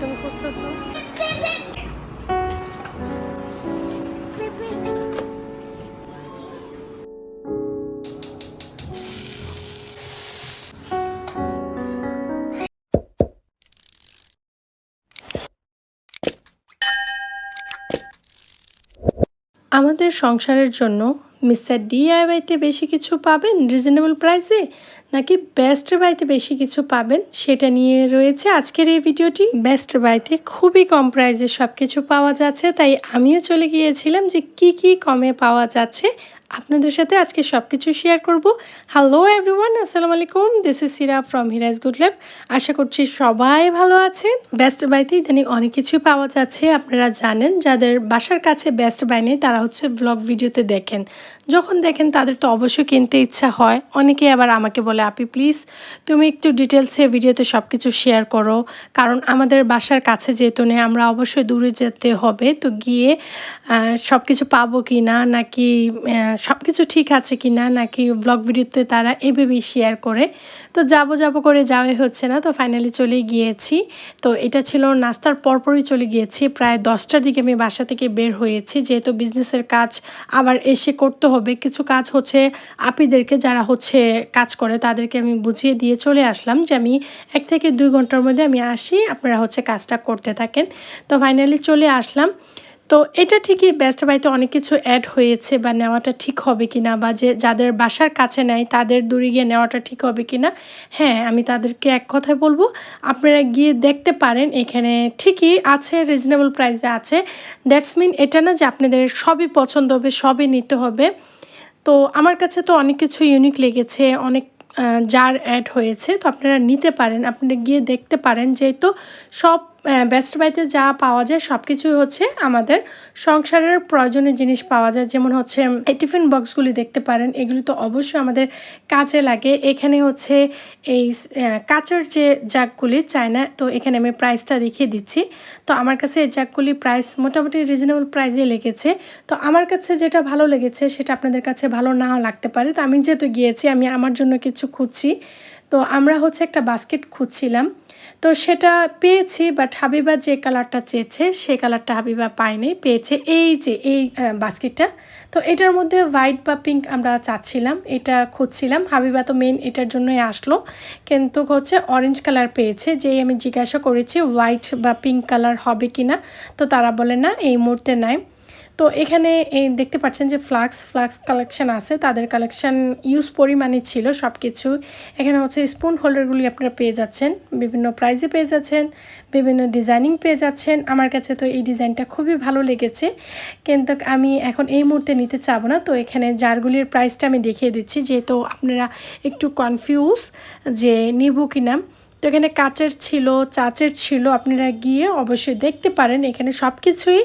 তুমি খুঁজতেছো আমাদের সংসারের জন্য মিস্টার ডিআইওয়াইতে বেশি কিছু পাবেন? রিজনেবল প্রাইসে? নাকি বেস্ট বাইতে বেশি কিছু পাবেন? সেটা নিয়ে রয়েছে আজকের এই ভিডিওটি। বেস্ট বাইতে খুবই কম প্রাইসে সব কিছু পাওয়া যাচ্ছে, তাই আমিও চলে গিয়েছিলাম যে কি কি কমে পাওয়া যাচ্ছে। আপনাদের সাথে আজকে সব কিছু শেয়ার করব। হ্যালো এভরিওয়ান আসসালামু আলাইকুম। This is Sira from Hiraj good life আশা করছি সবাই ভালো আছেন। বেস্ট বাইতে ইদানিং অনেক কিছু পাওয়া যাচ্ছে। আপনারা জানেন, যাদের বাসার কাছে বেস্ট বাই নেই, তারা হচ্ছে ব্লগ ভিডিওতে দেখেন। যখন দেখেন, তাদের তো অবশ্যই কিনতে ইচ্ছা হয়। অনেকে আবার আমাকে বলে, আপি প্লিজ তুমি একটু ডিটেলসে ভিডিওতে সব কিছু শেয়ার করো। কারণ আমাদের বাসার কাছে যেহেতু নেই, আমরা অবশ্যই দূরে যেতে হবে। তো গিয়ে সব কিছু পাবো কি না নাকি সব কিছু ঠিক আছে কি না নাকি ব্লগ ভিডিওতে তারা এভাবেই শেয়ার করে? তো যাব যাব করে যাওয়াই হচ্ছে না, তো ফাইনালি চলে গিয়েছি। তো এটা ছিল নাস্তার পরপরই চলে গিয়েছি, প্রায় দশটার দিকে আমি বাসা থেকে বের হয়েছি। যেহেতু বিজনেসের কাজ আবার এসে করতে হবে, কিছু কাজ হচ্ছে আপিদেরকে যারা হচ্ছে কাজ করে, তাদেরকে আমি বুঝিয়ে দিয়ে চলে আসলাম যে আমি এক থেকে দুই ঘণ্টার মধ্যে আমি আসি, আপনারা হচ্ছে কাজটা করতে থাকেন। তো ফাইনালি চলে আসলাম। তো এটা ঠিকই বেস্ট বাইতে অনেক কিছু অ্যাড হয়েছে বা নেওয়াটা ঠিক হবে কি না বা যে যাদের বাসার কাছে নেয় তাদের দূরে গিয়ে নেওয়াটা ঠিক হবে কি না হ্যাঁ আমি তাদেরকে এক কথায় বলব, আপনারা গিয়ে দেখতে পারেন, এখানে ঠিকই আছে রিজনেবল প্রাইসে আছে। দ্যাটস মিন এটা না যে আপনাদের সবই পছন্দ হবে, সবই নিতে হবে। তো আমার কাছে তো অনেক কিছু ইউনিক লেগেছে, অনেক জার অ্যাড হয়েছে, তো আপনারা নিতে পারেন, আপনারা গিয়ে দেখতে পারেন, যেহেতু সব বেস্ট বাইতে যা পাওয়া যায় সব কিছুই হচ্ছে আমাদের সংসারের প্রয়োজনীয় জিনিস পাওয়া যায়। যেমন হচ্ছে টিফিন বক্সগুলি দেখতে পারেন, এগুলি তো অবশ্যই আমাদের কাজে লাগে। এখানে হচ্ছে এই কাচের যে জাগগুলি চায়না তো এখানে আমি প্রাইসটা দেখিয়ে দিচ্ছি। তো আমার কাছে এই জাগগুলি প্রাইস মোটামুটি রিজনেবল প্রাইসে লেগেছে। তো আমার কাছে যেটা ভালো লেগেছে, সেটা আপনাদের কাছে ভালো নাও লাগতে পারে। তো আমি যেহেতু গিয়েছি, আমি আমার জন্য কিছু খুঁজছি। তো আমরা হচ্ছে একটা বাস্কেট খুঁজছিলাম। তো সেটা পেয়েছি বাট হাবিবা যে কালারটা চেয়েছে সে কালারটা হাবিবা পায়নি, পেয়েছে এই যে, এই বাস্কেটটা তো এটার মধ্যে হোয়াইট বা পিঙ্ক আমরা চাচ্ছিলাম, এটা খুঁজছিলাম। হাবিবা তো মেন এটার জন্যই আসলো, কিন্তু হচ্ছে অরেঞ্জ কালার পেয়েছে, যেই আমি জিজ্ঞাসা করেছি হোয়াইট বা পিঙ্ক কালার হবে কি না তো তারা বলে না, এই মুহূর্তে নাই। তো এখানে এই দেখতে পাচ্ছেন যে ফ্লাক্স ফ্লাক্স কালেকশান আছে। তাদের কালেকশান ইউজ পরিমাণে ছিল সব কিছু এখানে হচ্ছে স্পুন হোল্ডারগুলি আপনারা পেয়ে যাচ্ছেন। বিভিন্ন প্রাইজে পেয়ে যাচ্ছেন, বিভিন্ন ডিজাইনিং পেয়ে যাচ্ছেন। আমার কাছে তো এই ডিজাইনটা খুবই ভালো লেগেছে। কিন্তু আমি এখন এই মুহূর্তে নিতে চাবো না। তো এখানে জারগুলির প্রাইসটা আমি দেখিয়ে দিচ্ছি, যেহেতু আপনারা একটু কনফিউজ যে নিব কিনা। তো এখানে কাচের ছিল, চাচের ছিল, আপনারা গিয়ে অবশ্যই দেখতে পারেন। এখানে সব কিছুই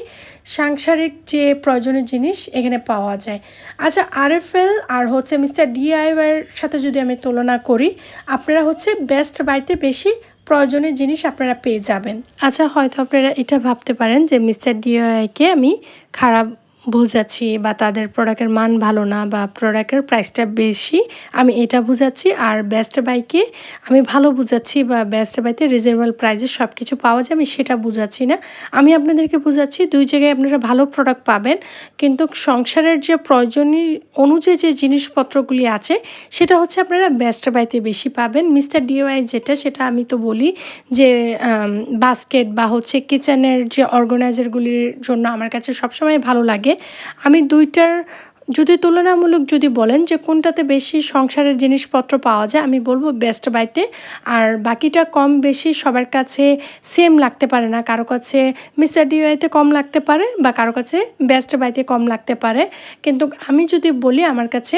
সাংসারিক যে প্রয়োজনীয় জিনিস এখানে পাওয়া যায়। আচ্ছা আরএফএল আর হচ্ছে মিস্টার ডিআইওয়ার সাথে যদি আমি তুলনা করি, আপনারা হচ্ছে বেস্ট বাইতে বেশি প্রয়োজনীয় জিনিস আপনারা পেয়ে যাবেন। আচ্ছা হয়তো আপনারা এটা ভাবতে পারেন যে মিস্টার ডিআইকে আমি খারাপ বোঝাচ্ছি বা তাদের প্রোডাক্টের মান ভালো না বা প্রোডাক্টের প্রাইসটা বেশি, আমি এটা বোঝাচ্ছি। আর বেস্ট বাইকে আমি ভালো বোঝাচ্ছি বা বেস্ট বাইতে রিজনেবল প্রাইসে সব কিছু পাওয়া যায়, আমি সেটা বোঝাচ্ছি না। আমি আপনাদেরকে বোঝাচ্ছি, দুই জায়গায় আপনারা ভালো প্রোডাক্ট পাবেন, কিন্তু সংসারের যে প্রয়োজনীয় অনুযায়ী যে জিনিসপত্রগুলি আছে, সেটা হচ্ছে আপনারা বেস্ট বাইতে বেশি পাবেন। মিস্টার ডিওয়াই যেটা, সেটা আমি তো বলি যে বাস্কেট বা হচ্ছে কিচেনের যে অর্গানাইজারগুলির জন্য আমার কাছে সবসময় ভালো লাগে। আমি দুইটার যদি তুলনামূলক যদি বলেন যে কোনটাতে বেশি সংসারের জিনিসপত্র পাওয়া যায়, আমি বলব বেস্ট বাইতে আর বাকিটা কম বেশি সবার কাছে সেম লাগতে পারে না। কারও কাছে মিস্টার ডিওয়াইতে কম লাগতে পারে বা কারও কাছে বেস্ট বাইতে কম লাগতে পারে। কিন্তু আমি যদি বলি আমার কাছে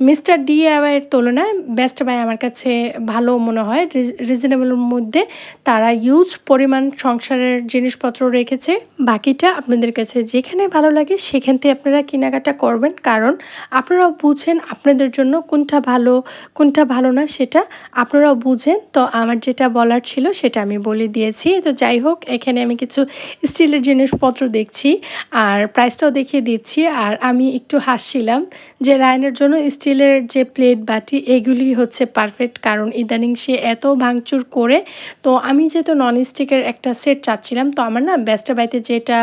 মিস্টার ডিআইওয়াইয়ের তুলনায় বেস্ট বাই আমার কাছে ভালো মনে হয়। রিজনেবলের মধ্যে তারা ইউজ পরিমাণ সংসারের জিনিসপত্র রেখেছে। বাকিটা আপনাদের কাছে যেখানে ভালো লাগে সেখান থেকে আপনারা কেনাকাটা করবেন। কারণ আপনারাও বুঝেন আপনাদের জন্য কোনটা ভালো কোনটা ভালো না সেটা আপনারাও বুঝেন। তো আমার যেটা বলার ছিল সেটা আমি বলে দিয়েছি। তো যাই হোক, এখানে আমি কিছু স্টিলের জিনিসপত্র দেখছি আর প্রাইসটাও দেখিয়ে দিচ্ছি। আর আমি একটু হাসছিলাম যে রায়নের জন্য স্টিলের যে প্লেট বাটি, এগুলি হচ্ছে পারফেক্ট কারণ ইদানিং সে এত ভাঙচুর করে। তো আমি যেহেতু নন স্টিকের একটা সেট চাচ্ছিলাম, তো আমার না বেস্ট বাইতে যেটা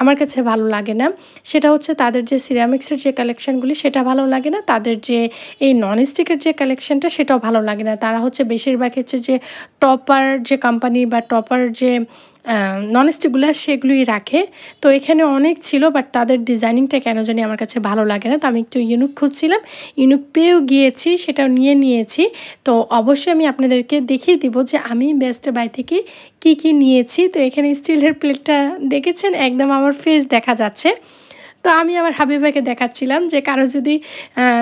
আমার কাছে ভালো লাগে না, সেটা হচ্ছে তাদের যে সিরামিক্সের যে কালেকশানগুলি সেটা ভালো লাগে না। তাদের যে এই নন স্টিকের যে কালেকশানটা সেটাও ভালো লাগে না। তারা হচ্ছে বেশিরভাগ হচ্ছে যে টপার যে কোম্পানি বা টপার যে নন স্টিকগুলো সেগুলোই রাখে। তো এখানে অনেক ছিল বাট তাদের ডিজাইনিংটা কেন জানি আমার কাছে ভালো লাগে না, তো আমি একটু ইউনুক খুঁজছিলাম। ইউনুক পেয়েও গিয়েছি, সেটাও নিয়ে নিয়েছি। তো অবশ্যই আমি আপনাদেরকে দেখিয়ে দিব যে আমি বেস্ট বাই থেকে কি কি নিয়েছি। তো এখানে স্টিলের প্লেটটা দেখেছেন? একদম আমার ফেস দেখা যাচ্ছে। তো আমি আমার হাবিবাকে দেখাচ্ছিলাম যে কারও যদি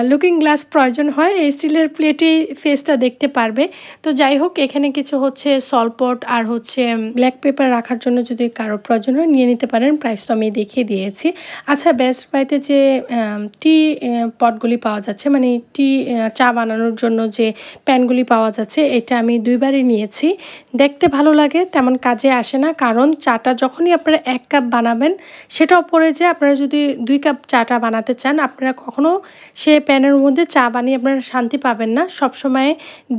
লুকিং গ্লাস প্রয়োজন হয়, এই স্টিলের প্লেটেই ফেসটা দেখতে পারবে। তো যাই হোক, এখানে কিছু হচ্ছে সলপট আর হচ্ছে ব্ল্যাক পেপার রাখার জন্য যদি কারও প্রয়োজন হয়, নিয়ে নিতে পারেন। প্রাইস তো আমি দেখিয়ে দিয়েছি। আচ্ছা বেস্ট বাইতে যে টি পটগুলি পাওয়া যাচ্ছে মানে টি চা বানানোর জন্য যে প্যানগুলি পাওয়া যাচ্ছে, এটা আমি দুইবারই নিয়েছি। দেখতে ভালো লাগে, তেমন কাজে আসে না, কারণ চাটা যখনই আপনারা এক কাপ বানাবেন, সেটা পড়ে যায় আপনারা যদি দুই কাপ চাটা বানাতে চান, আপনারা কখনও সে প্যানের মধ্যে চা বানিয়ে আপনারা শান্তি পাবেন না। সব সময়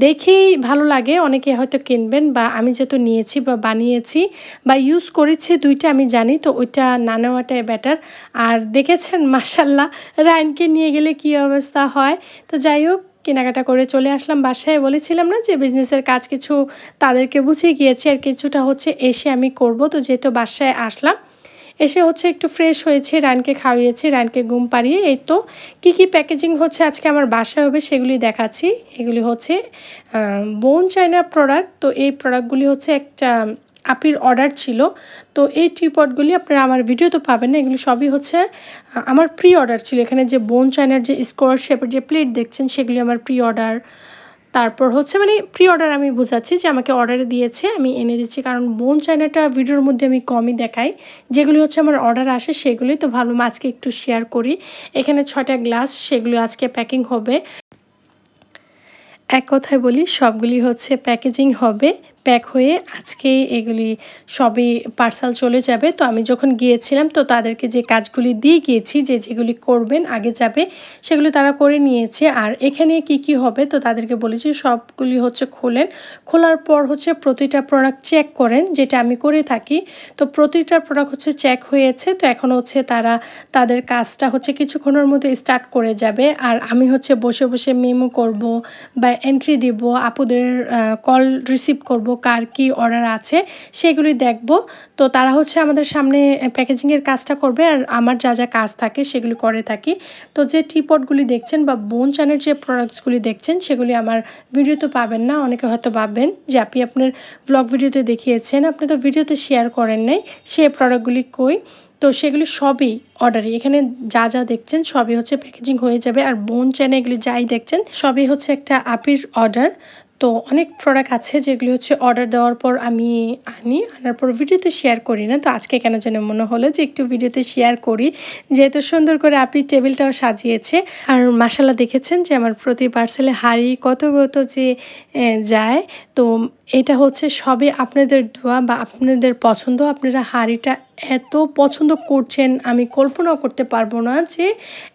দেখেই ভালো লাগে, অনেকে হয়তো কিনবেন বা আমি যেহেতু নিয়েছি বা বানিয়েছি বা ইউজ করেছি দুইটা আমি জানি, তো ওইটা না নেওয়াটাই বেটার আর দেখেছেন মাসাল্লাহ রায়নকে নিয়ে গেলে কী অবস্থা হয়? তো যাই হোক, কেনাকাটা করে চলে আসলাম বাসায়। বলেছিলাম না যে বিজনেসের কাজ কিছু তাদেরকে বুঝিয়ে গিয়েছি, আর কিছুটা হচ্ছে এসে আমি করব। তো যেহেতু বাসায় আসলাম এসে হচ্ছে একটু ফ্রেশ হয়েছে, রানকে খাওয়িয়েছি, রানকে ঘুম পাড়িয়ে, এই তো কী কী প্যাকেজিং হচ্ছে আজকে আমার বাসায় হবে সেগুলি দেখাচ্ছি। এগুলি হচ্ছে বোন চাইনা প্রোডাক্ট তো এই প্রোডাক্টগুলি হচ্ছে একটা আপির অর্ডার ছিল। তো এই ট্রিপটগুলি আপনারা আমার ভিডিও তো পাবেন না, এগুলি সবই হচ্ছে আমার প্রি অর্ডার ছিল। এখানে যে বোন চাইনার যে স্কোয়ার শেপের যে প্লেট দেখছেন, সেগুলি আমার প্রি অর্ডার তারপর হচ্ছে মানে প্রি অর্ডার আমি বোঝাচ্ছি যে আমাকে অর্ডার দিয়েছে, আমি এনে দিচ্ছি। কারণ বোন চায়নাটা ভিডিওর মধ্যে আমি কমই দেখাই। যেগুলি হচ্ছে আমার অর্ডার আসে সেগুলি তো ভালো আজকে একটু শেয়ার করি। এখানে ছয়টা গ্লাস সেগুলো আজকে প্যাকিং হবে। এক কথায় বলি, সবগুলি হচ্ছে প্যাকেজিং হবে। প্যাক হয়ে আজকে এগুলি সবই পার্সাল চলে যাবে। তো আমি যখন গিয়েছিলাম, তো তাদেরকে যে কাজগুলি দিয়ে গিয়েছি, যে যেগুলি করবেন, আগে যাবে, সেগুলি তারা করে নিয়েছে। আর এখানে কি কি হবে, তো তাদেরকে বলেছি, সবগুলি হচ্ছে খোলেন। খোলার পর হচ্ছে প্রতিটা প্রোডাক্ট চেক করেন, যেটা আমি করে থাকি। তো প্রতিটা প্রোডাক্ট হচ্ছে চেক হয়েছে, তো এখন হচ্ছে তারা তাদের কাজটা হচ্ছে কিছুক্ষণের মধ্যে স্টার্ট করে যাবে। আর আমি হচ্ছে বসে বসে মেমো করব বা এন্ট্রি দিব, আপুদের কল রিসিভ করব কার কি অর্ডার আছে, সেগুলি দেখব। তো তারা হচ্ছে আমাদের সামনে প্যাকেজিংয়ের কাজটা করবে আর আমার যা যা কাজ থাকে সেগুলি করে থাকি। তো যে টিপটগুলি দেখছেন বা বোন চানের যে প্রোডাক্টসগুলি দেখছেন, সেগুলি আমার ভিডিওতে পাবেন না। অনেকে হয়তো ভাববেন যে, আপনি আপনার ব্লগ ভিডিওতে দেখিয়েছেন, আপনি তো ভিডিওতে শেয়ার করেন নাই, সে প্রোডাক্টগুলি কই? তো সেগুলি সবই অর্ডারই এখানে যা যা দেখছেন সবই হচ্ছে প্যাকেজিং হয়ে যাবে। আর বোন চ্যানে এগুলি যাই দেখছেন, সবই হচ্ছে একটা আপির অর্ডার তো অনেক প্রোডাক্ট আছে যেগুলি হচ্ছে অর্ডার দেওয়ার পর আমি আনি, আনার পর ভিডিওতে শেয়ার করি না। তো আজকে কেন যেন মনে হলো যে একটু ভিডিওতে শেয়ার করি। যেহেতু সুন্দর করে আপনি টেবিলটাও সাজিয়েছে। আর মাসালা দেখেছেন যে আমার প্রতি পার্সেলে হাড়ি কত কত যে যায়। তো এটা হচ্ছে সবই আপনাদের দোয়া বা আপনাদের পছন্দ, আপনারা হাঁড়িটা এত পছন্দ করছেন, আমি কল্পনাও করতে পারব না যে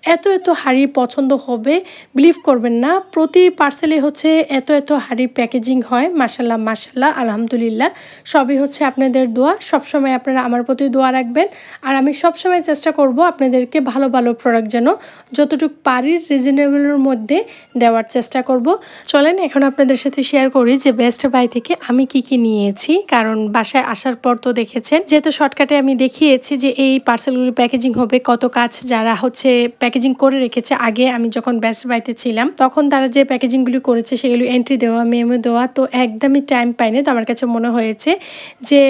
এত এত হাঁড়ি পছন্দ হবে। বিলিভ করবেন না, প্রতি পার্সেলে হচ্ছে এত এত হাঁড়ি প্যাকেজিং হয়। মাসাল্লাহ মাসাল্লাহ আলহামদুলিল্লাহ। সবই হচ্ছে আপনাদের দোয়া। সবসময় আপনারা আমার প্রতি দোয়া রাখবেন। আর আমি সবসময় চেষ্টা করব আপনাদেরকে ভালো ভালো প্রোডাক্ট যেন যতটুকু পারি রিজনেবলের মধ্যে দেওয়ার চেষ্টা করব। চলেন, এখন আপনাদের সাথে শেয়ার করি যে বেস্ট বাই থেকে আমি কি কি নিয়েছি। কারণ বাসায় আসার পর তো দেখেছেন, যেহেতু শর্টকাটে আমি দেখিয়েছি যে এই পার্সেলগুলি প্যাকেজিং হবে, কত কাজ যারা হচ্ছে প্যাকেজিং করে রেখেছে। আগে আমি যখন বেস্ট বাইতে ছিলাম, তখন তারা যে প্যাকেজিংগুলি করেছে, সেগুলি এন্ট্রি দেওয়া মেমো দেওয়া, তো একদমই টাইম পাইনি। তো আমার কাছে মনে হয়েছে যে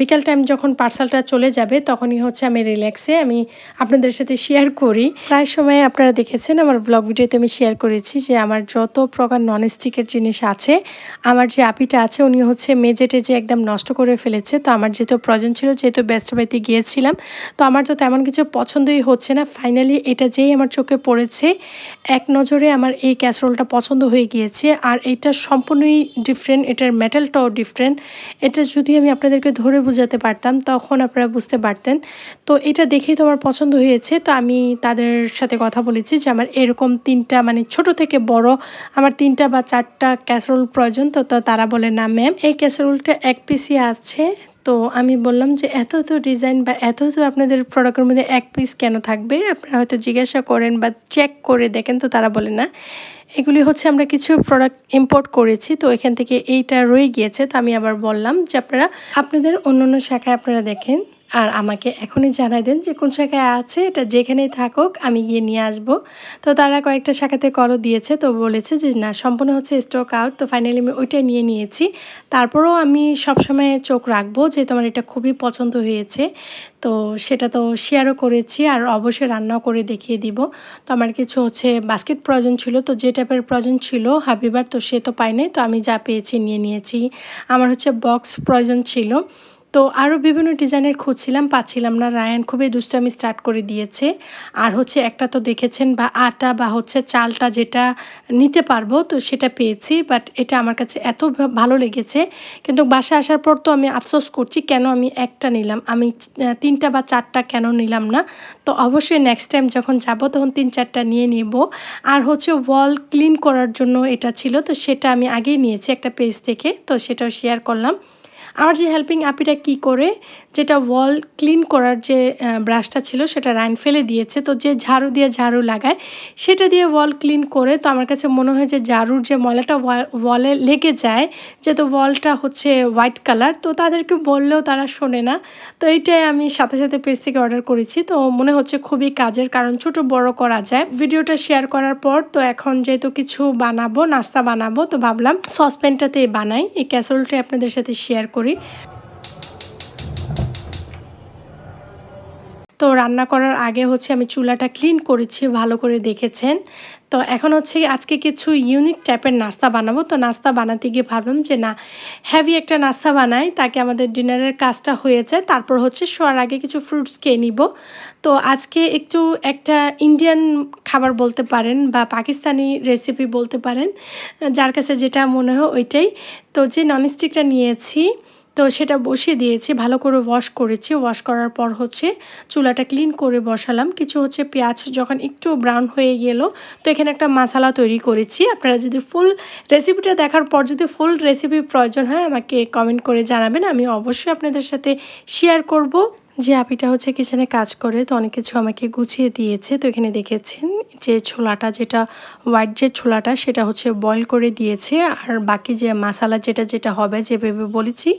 বিকাল টাইম যখন পার্সেলটা চলে যাবে, তখনই হচ্ছে আমি রিল্যাক্সে আমি আপনাদের সাথে শেয়ার করি। প্রায় সময় আপনারা দেখেছেন, আমার ব্লগ ভিডিওতে আমি শেয়ার করেছি যে, আমার যত প্রকার নন স্টিকের জিনিস আছে, আমার যে আপিটা আছে, উনি হচ্ছে মেজে টেজে একদম নষ্ট করে ফেলেছে, তো আমার যেহেতু প্রয়োজন ছিল, যেহেতু বেস্ট বাড়িতে গিয়েছিলাম। তো আমার তো তেমন কিছু পছন্দই হচ্ছে না। ফাইনালি এটা যেই আমার চোখে পড়েছে, এক নজরে আমার এই ক্যাসরোলটা পছন্দ হয়ে গিয়েছে। আর এটা সম্পূর্ণই ডিফারেন্ট এটার মেটালটাও ডিফারেন্ট এটা যদি আমি আপনাদেরকে ধরে বোঝাতে পারতাম, তখন আপনারা বুঝতে পারতেন। তো এটা দেখেই তো আমার পছন্দ হয়েছে। তো আমি তাদের সাথে কথা বলেছি যে আমার এরকম তিনটা মানে ছোট থেকে বড় আমার তিনটা বা চারটা ক্যাসরোল প্রয়োজন। তো তারা বলে, না ম্যাম এই ক্যাসরোলটা এক পিসি আছে। তো আমি বললাম যে, এত এত ডিজাইন বা এত এত আপনাদের প্রোডাক্টের মধ্যে এক পিস কেন থাকবে? আপনারা হয়তো জিজ্ঞাসা করেন বা চেক করে দেখেন, তো তারা বলে না। এগুলি হচ্ছে আমরা কিছু প্রোডাক্ট ইম্পোর্ট করেছি, তো এখান থেকে এইটা রয়ে গিয়েছে। তো আমি আবার বললাম যে, আপনারা, আপনাদের অন্য অন্য শাখায় আপনারা দেখেন। আর আমাকে এখনই জানাই দেন যে কোন শাখায় আছে, এটা যেখানেই থাকুক আমি গিয়ে নিয়ে আসব। তো তারা কয়েকটা শাখাতে কলও দিয়েছে, তো বলেছে যে না, সম্পূর্ণ হচ্ছে স্টক আউট তো ফাইনালি আমি ওইটাই নিয়ে নিয়েছি। তারপরেও আমি সবসময় চোখ রাখব যে তোমার এটা খুবই পছন্দ হয়েছে, তো সেটা তো শেয়ারও করেছি আর অবশ্যই রান্নাও করে দেখিয়ে দিব। তো আমার কিছু হচ্ছে বাস্কেট প্রয়োজন ছিল, তো যে টাইপের প্রয়োজন ছিল, হাবিবার তো সে তো পাইনি তো আমি যা পেয়েছি নিয়ে নিয়েছি। আমার হচ্ছে বক্স প্রয়োজন ছিল। তো আরও বিভিন্ন ডিজাইনের খুঁজছিলাম, পাচ্ছিলাম না। রায়ান খুবই দুষ্টামি স্টার্ট করে দিয়েছে। আর হচ্ছে একটা তো দেখেছেন বা আটা বা হচ্ছে চালটা যেটা নিতে পারব, তো সেটা পেয়েছি। বাট এটা আমার কাছে এত ভালো লেগেছে। কিন্তু বাসা আসার পর তো আমি আফসোস করছি, কেন আমি একটা নিলাম? আমি তিনটা বা চারটা কেন নিলাম না? তো অবশ্যই নেক্সট টাইম যখন যাব, তখন তিন চারটা নিয়ে নেব। আর হচ্ছে ওয়াল ক্লিন করার জন্য এটা ছিল, তো সেটা আমি আগেই নিয়েছি একটা পেজ থেকে, তো সেটাও শেয়ার করলাম। আমার যে হেল্পিং অ্যাপিটা কি করে যেটা ওয়াল ক্লিন করার যে ব্রাশটা ছিল সেটা রাইন ফেলে দিয়েছে। তো যে ঝাড়ু দিয়ে ঝাড়ু লাগায়, সেটা দিয়ে ওয়াল ক্লিন করে তো আমার কাছে মনে হয় যে ঝাড়ুর যে ময়লাটা ওয়ালে লেগে যায়, যেহেতু ওয়ালটা হচ্ছে হোয়াইট কালার তো তাদেরকে বললেও তারা শোনে না। তো এইটাই আমি সাথে সাথে পেজ থেকে অর্ডার করেছি। তো মনে হচ্ছে খুবই কাজের কারণ ছোট বড় করা যায়। ভিডিওটা শেয়ার করার পর তো এখন যেহেতু কিছু বানাবো, নাস্তা বানাবো, তো ভাবলাম সসপ্যানটাতে বানাই। এই ক্যাসরোলটা আপনাদের সাথে শেয়ার করি। তো রান্না করার আগে হচ্ছে আমি চুলাটা ক্লিন করেছি, ভালো করে দেখেছেন। তো এখন হচ্ছে আজকে কিছু ইউনিক টাইপের নাস্তা বানাবো। তো নাস্তা বানাতে গিয়ে ভাবলাম যে না হ্যাভি একটা নাস্তা বানাই, তাকে আমাদের ডিনারের কাজটা হয়ে যায় তারপর হচ্ছে শোয়ার আগে কিছু ফ্রুটস খেয়ে নিব। তো আজকে একটু একটা ইন্ডিয়ান খাবার বলতে পারেন বা পাকিস্তানি রেসিপি বলতে পারেন, যার কাছে যেটা মনে হয় ওইটাই। তো যে ননস্টিকটা নিয়েছি তো সেটা বসিয়ে দিয়েছি, ভালো করে ওয়াশ করেছি। ওয়াশ করার পর হচ্ছে চুলাটা ক্লিন করে বসালাম। কিছু হচ্ছে পেঁয়াজ যখন একটু ব্রাউন হয়ে গেল, তো এখানে একটা মশালা তৈরি করেছি। আপনারা যদি ফুল রেসিপিটা দেখার পর যদি ফুল রেসিপি প্রয়োজন হয়, আমাকে কমেন্ট করে জানাবেন। আমি অবশ্যই আপনাদের সাথে শেয়ার করব। যে আপিটা হচ্ছে কিচেনে কাজ করে, তো অনেক কিছু আমাকে গুছিয়ে দিয়েছে। তো এখানে দেখেছেন যে ছোলাটা যেটা, হোয়াইট যে ছোলাটা, সেটা হচ্ছে বয়ল করে দিয়েছে। আর বাকি যে মশালা যেটা যেটা হবে, যেভাবে বলেছি,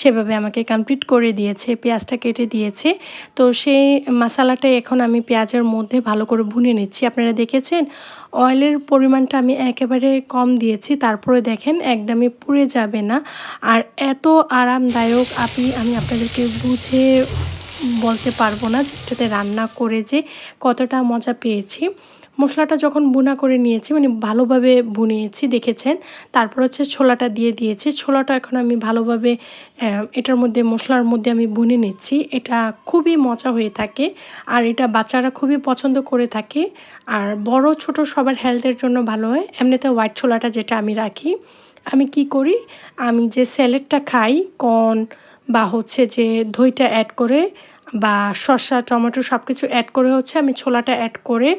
সেভাবে আমাকে কমপ্লিট করে দিয়েছে, পেঁয়াজটা কেটে দিয়েছে। তো সেই মশালাটা এখন আমি পেঁয়াজের মধ্যে ভালো করে ভুনে নিচ্ছি। আপনারা দেখেছেন, অয়েলের পরিমাণটা আমি একেবারে কম দিয়েছি, তারপরে দেখেন একদমই পুড়ে যাবে না। আর এত আরামদায়ক আপনি আমি আপনাদেরকে বুঝে বলতে পারব না যেটাতে রান্না করে যে কতটা মজা পেয়েছি। মশলাটা যখন বুনা করে নিয়েছি মানে ভালোভাবে বুনিয়েছি দেখেছেন? তারপর হচ্ছে ছোলাটা দিয়ে দিয়েছি। ছোলাটা এখন আমি ভালোভাবে এটার মধ্যে, মশলার মধ্যে আমি বুনে নিচ্ছি। এটা খুবই মজা হয়ে থাকে আর এটা বাচ্চারা খুবই পছন্দ করে থাকে। আর বড়, ছোট সবার হেলথের জন্য ভালো হয়। এমনিতে হোয়াইট ছোলাটা যেটা আমি রাখি। আমি কি করি? আমি যে স্যালেডটা খাই, কর্ন বা হচ্ছে যে দইটা অ্যাড করে বা শসা, টমেটো সব কিছু অ্যাড করে হচ্ছে আমি ছোলাটা অ্যাড করে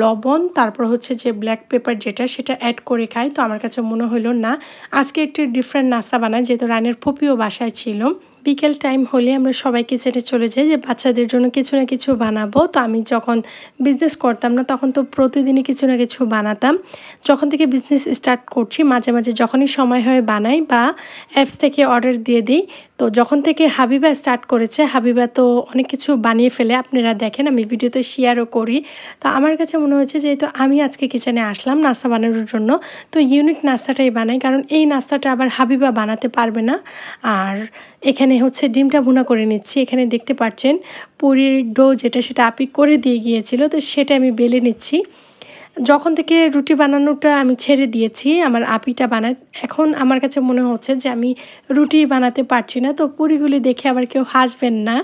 লবণ, তারপর হচ্ছে যে ব্ল্যাক পেপার যেটা, সেটা অ্যাড করে খাই। তো আমার কাছে মনে হলো না, আজকে একটু ডিফারেন্ট নাস্তা বানাই। যেহেতু রানের পপিও বাসায় ছিল। বিকেল টাইম হলে আমরা সবাই কিচেনে চলে যাই যে বাচ্চাদের জন্য কিছু না কিছু বানাবো। তো আমি যখন বিজনেস করতাম না, তখন তো প্রতিদিনই কিছু না কিছু বানাতাম। যখন থেকে বিজনেস স্টার্ট করছি, মাঝে মাঝে যখনই সময় হয় বানাই বা অ্যাপস থেকে অর্ডার দিয়ে দিই। তো যখন থেকে হাবিবা স্টার্ট করেছে, হাবিবা তো অনেক কিছু বানিয়ে ফেলে, আপনারা দেখেন আমি ভিডিওতে শেয়ারও করি। তো আমার কাছে মনে হয়েছে যেহেতু আমি আজকে কিচেনে আসলাম নাস্তা বানানোর জন্য। তো ইউনিক নাস্তাটাই বানাই, কারণ এই নাস্তাটা আবার হাবিবা বানাতে পারবে না। আর এখানে হচ্ছে ডিমটা ভুনা করে নিচ্ছি। এখানে দেখতে পাচ্ছেন পুরীর ডো যেটা সেটা আপিক করে দিয়ে গিয়েছিল, তো সেটা আমি বেলে নিচ্ছি। যখন থেকে রুটি বানানোটা আমি ছেড়ে দিয়েছি, আমার আপিটা বানায়, এখন আমার কাছে মনে হচ্ছে যে আমি রুটি বানাতে পারছি না। তো পুরিগুলি দেখে আবার কেউ হাসবেন না।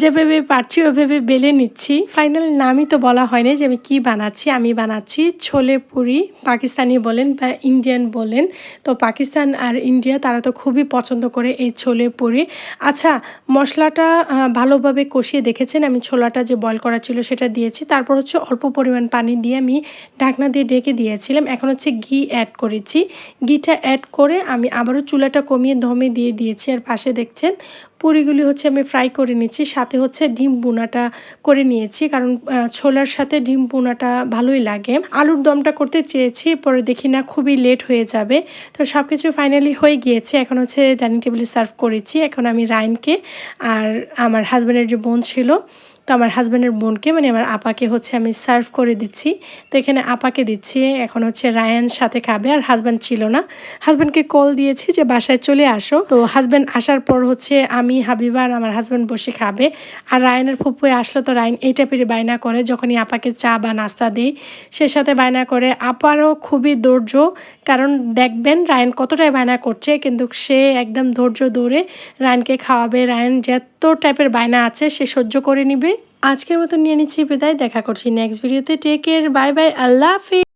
যেভাবে পারছি, ওইভাবে বেলে নিচ্ছি। ফাইনাল নামই তো বলা হয়নি যে আমি কি বানাচ্ছি, আমি বানাচ্ছি ছোলে পুরি। পাকিস্তানি বলেন বা ইন্ডিয়ান বলেন। তো পাকিস্তান আর ইন্ডিয়া তারা তো খুবই পছন্দ করে এই ছোলে পুরি। আচ্ছা মশলাটা ভালোভাবে কষিয়ে দেখেছেন? আমি ছোলাটা যে বয়ল করা ছিল সেটা দিয়েছি। তারপর হচ্ছে অল্প পরিমাণ পানি দিয়ে আমি ঢাকনা দিয়ে ডেকে দিয়েছিলাম। এখন হচ্ছে ঘি অ্যাড করেছি। ঘিটা অ্যাড করে আমি আবারও চুলাটা কমিয়ে ধমে দিয়ে দিয়েছি। আর পাশে দেখছেন, পুরিগুলি হচ্ছে আমি ফ্রাই করে নিচ্ছি সাথে হচ্ছে ডিম বোনাটা করে নিয়েছি। কারণ ছোলার সাথে ডিম বোনাটা ভালোই লাগে। আলুর দমটা করতে চেয়েছি, পরে দেখি না খুবই লেট হয়ে যাবে। তো সব কিছু ফাইনালি হয়ে গিয়েছে। এখন হচ্ছে ডাইনিং টেবিলে সার্ভ করেছি। এখন আমি রাইনকে আর আমার হাজব্যান্ডের যে বোন ছিল তো আমার হাজব্যান্ডের বোনকে মানে আমার আপাকে হচ্ছে আমি সার্ভ করে দিচ্ছি। তো এখানে আপাকে দিচ্ছি, এখন হচ্ছে রায়ান সাথে খাবে, আর হাজব্যান্ড ছিল না। হাজব্যান্ডকে কল দিয়েছি যে বাসায় চলে আসো। তো হাজব্যান্ড আসার পর হচ্ছে আমি, হাবিবা আর আমার হাজব্যান্ড বসে খাবে। আর রায়নের ফুপুয়ে আসলে, তো রায়ন এই টাইপের বায়না করে, যখনই আপাকে চা বা নাস্তা দিই, সে সাথে বায়না করে। আপারও খুবই ধৈর্য, কারণ দেখবেন রায়ন কতটাই বায়না করছে, কিন্তু সে একদম ধৈর্য ধরে রায়নকে খাওয়াবে। রায়ন যত টাইপের বায়না আছে, সে সহ্য করে নিবে। আজকের মতো নিয়ে নিচ্ছি বিদায়, দেখা করছি নেক্সট ভিডিওতে টেক কেয়ার বাই বাই আল্লাহ হাফিজ।